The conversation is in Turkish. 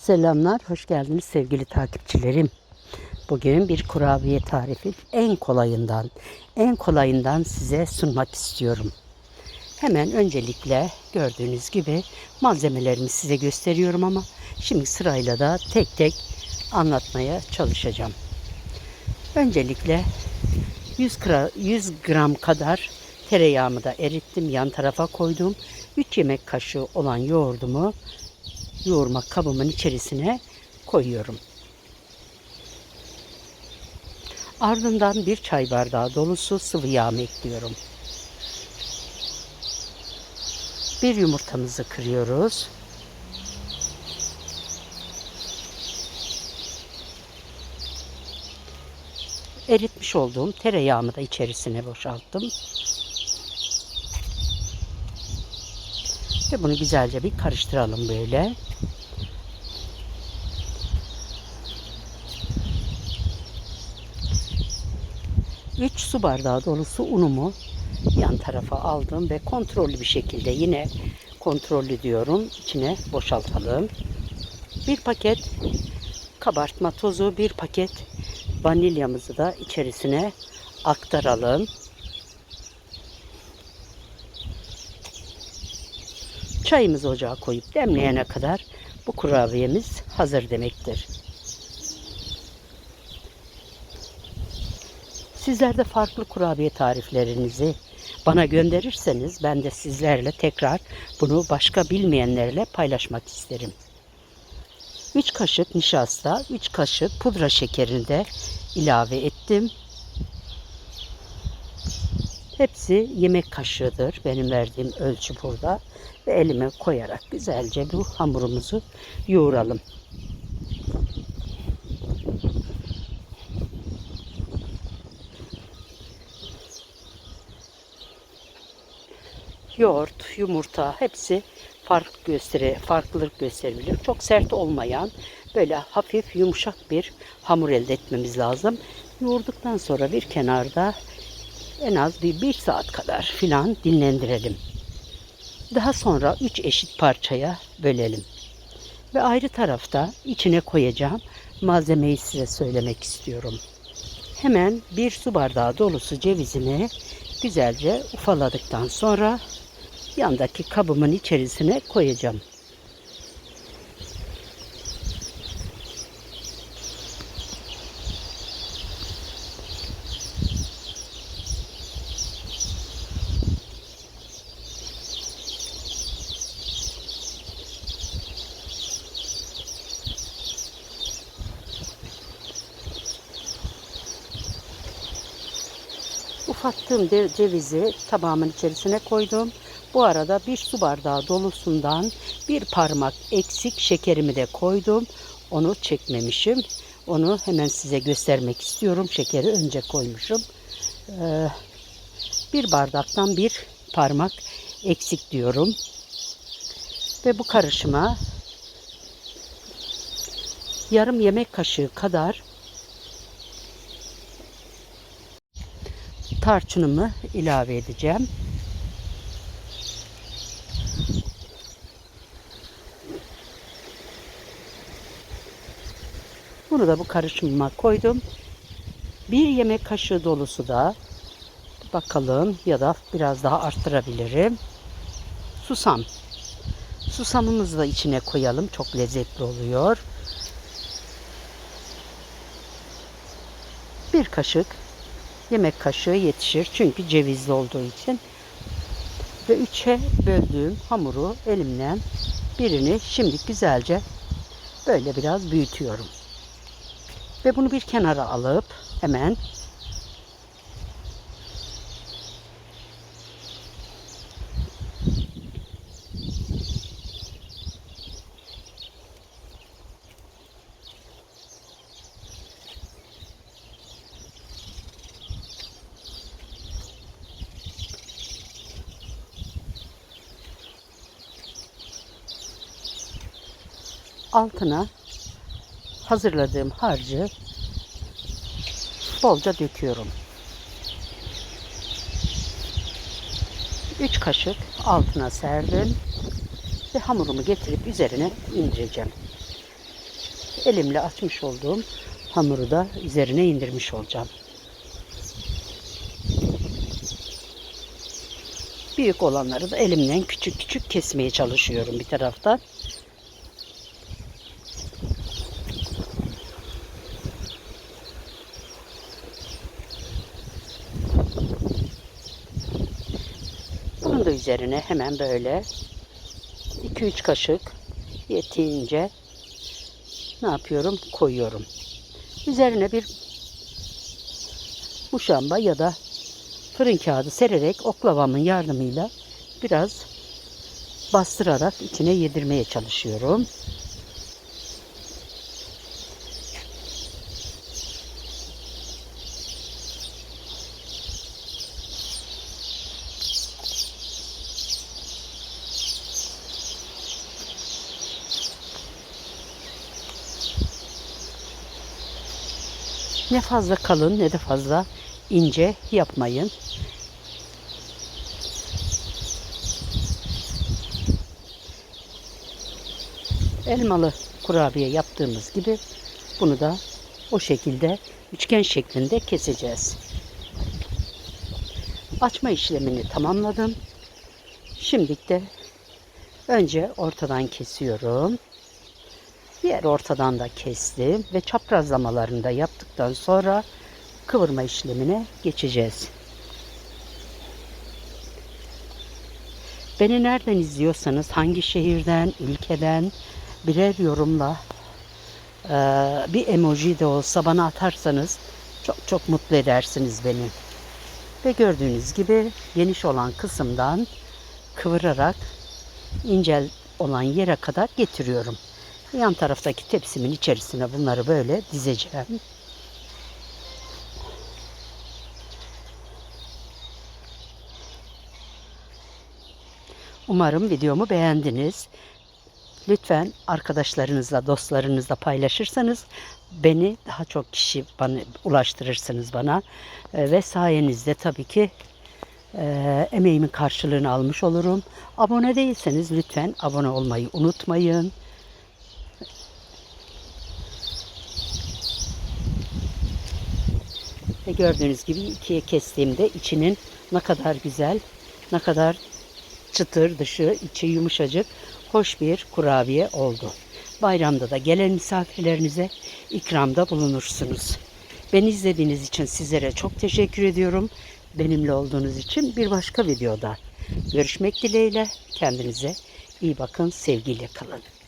Selamlar, hoş geldiniz sevgili takipçilerim. Bugün bir kurabiye tarifi en kolayından, en kolayından size sunmak istiyorum. Hemen öncelikle gördüğünüz gibi malzemelerimi size gösteriyorum ama şimdi sırayla da tek tek anlatmaya çalışacağım. Öncelikle 100 gram, 100 gram kadar tereyağımı da erittim. Yan tarafa koydum. 3 yemek kaşığı olan yoğurdumu yoğurma kabımın içerisine koyuyorum. Ardından bir çay bardağı dolusu sıvı yağımı ekliyorum. Bir yumurtamızı kırıyoruz. Eritmiş olduğum tereyağımı da içerisine boşalttım. Ve bunu güzelce bir karıştıralım böyle. Üç su bardağı dolusu unumu yan tarafa aldım ve kontrollü bir şekilde yine kontrollü diyorum içine boşaltalım. Bir paket kabartma tozu, bir paket vanilyamızı da içerisine aktaralım. Çayımızı ocağa koyup demleyene kadar bu kurabiyemiz hazır demektir. Sizler de farklı kurabiye tariflerinizi bana gönderirseniz ben de sizlerle tekrar bunu başka bilmeyenlerle paylaşmak isterim. 3 kaşık nişasta, 3 kaşık pudra şekerini de ilave ettim. Hepsi yemek kaşığıdır. Benim verdiğim ölçü burada. Ve elime koyarak güzelce bu hamurumuzu yoğuralım. Yoğurt, yumurta hepsi fark göstere, farklılık gösterebilir. Çok sert olmayan böyle hafif yumuşak bir hamur elde etmemiz lazım. Yoğurduktan sonra bir kenarda en az bir, bir saat kadar filan dinlendirelim. Daha sonra 3 eşit parçaya bölelim. Ve ayrı tarafta içine koyacağım malzemeyi size söylemek istiyorum. Hemen bir su bardağı dolusu cevizini güzelce ufaladıktan sonra yandaki kabımın içerisine koyacağım. Ufattığım cevizi tabağımın içerisine koydum. Bu arada bir su bardağı dolusundan bir parmak eksik şekerimi de koydum. Onu çekmemişim. Onu hemen size göstermek istiyorum. Şekeri önce koymuşum. Ee, bir bardaktan bir parmak eksik diyorum. Ve bu karışıma yarım yemek kaşığı kadar tarçınımı ilave edeceğim. Bunu da bu karışımıma koydum. Bir yemek kaşığı dolusu da bakalım ya da biraz daha arttırabilirim. Susam. Susamımızı da içine koyalım. Çok lezzetli oluyor. Bir kaşık yemek kaşığı yetişir. Çünkü cevizli olduğu için. Ve üçe böldüğüm hamuru elimle birini şimdi güzelce böyle biraz büyütüyorum. Ve bunu bir kenara alıp hemen altına hazırladığım harcı bolca döküyorum. 3 kaşık altına serdim ve hamurumu getirip üzerine indireceğim. elimle açmış olduğum hamuru da üzerine indirmiş olacağım. Büyük olanları da elimden küçük küçük kesmeye çalışıyorum bir taraftan. Da üzerine hemen böyle 2-3 kaşık yettiğince ne yapıyorum? Koyuyorum. Üzerine bir muşamba ya da fırın kağıdı sererek oklavamın yardımıyla biraz bastırarak içine yedirmeye çalışıyorum. Ne fazla kalın ne de fazla ince yapmayın. Elmalı kurabiye yaptığımız gibi bunu da o şekilde üçgen şeklinde keseceğiz. Açma işlemini tamamladım. Şimdi de önce ortadan kesiyorum. Diğer ortadan da kestim ve çaprazlamalarını da yaptıktan sonra kıvırma işlemine geçeceğiz. Beni nereden izliyorsanız, hangi şehirden, ülkeden birer yorumla eee, bir emoji de olsa bana atarsanız çok çok mutlu edersiniz beni. Ve gördüğünüz gibi geniş olan kısımdan kıvırarak incel olan yere kadar getiriyorum. Yan taraftaki tepsimin içerisine bunları böyle dizeceğim. Umarım videomu beğendiniz. Lütfen arkadaşlarınızla, dostlarınızla paylaşırsanız beni daha çok kişi bana ulaştırırsınız bana Ee, ve sayenizde tabii ki e, emeğimin karşılığını almış olurum. Abone değilseniz lütfen abone olmayı unutmayın. Ve gördüğünüz gibi ikiye kestiğimde içinin ne kadar güzel, ne kadar çıtır dışı, içi yumuşacık, hoş bir kurabiye oldu. Bayramda da gelen misafirlerinize ikramda bulunursunuz. Beni izlediğiniz için sizlere çok teşekkür ediyorum. Benimle olduğunuz için bir başka videoda görüşmek dileğiyle. Kendinize iyi bakın, sevgiyle kalın.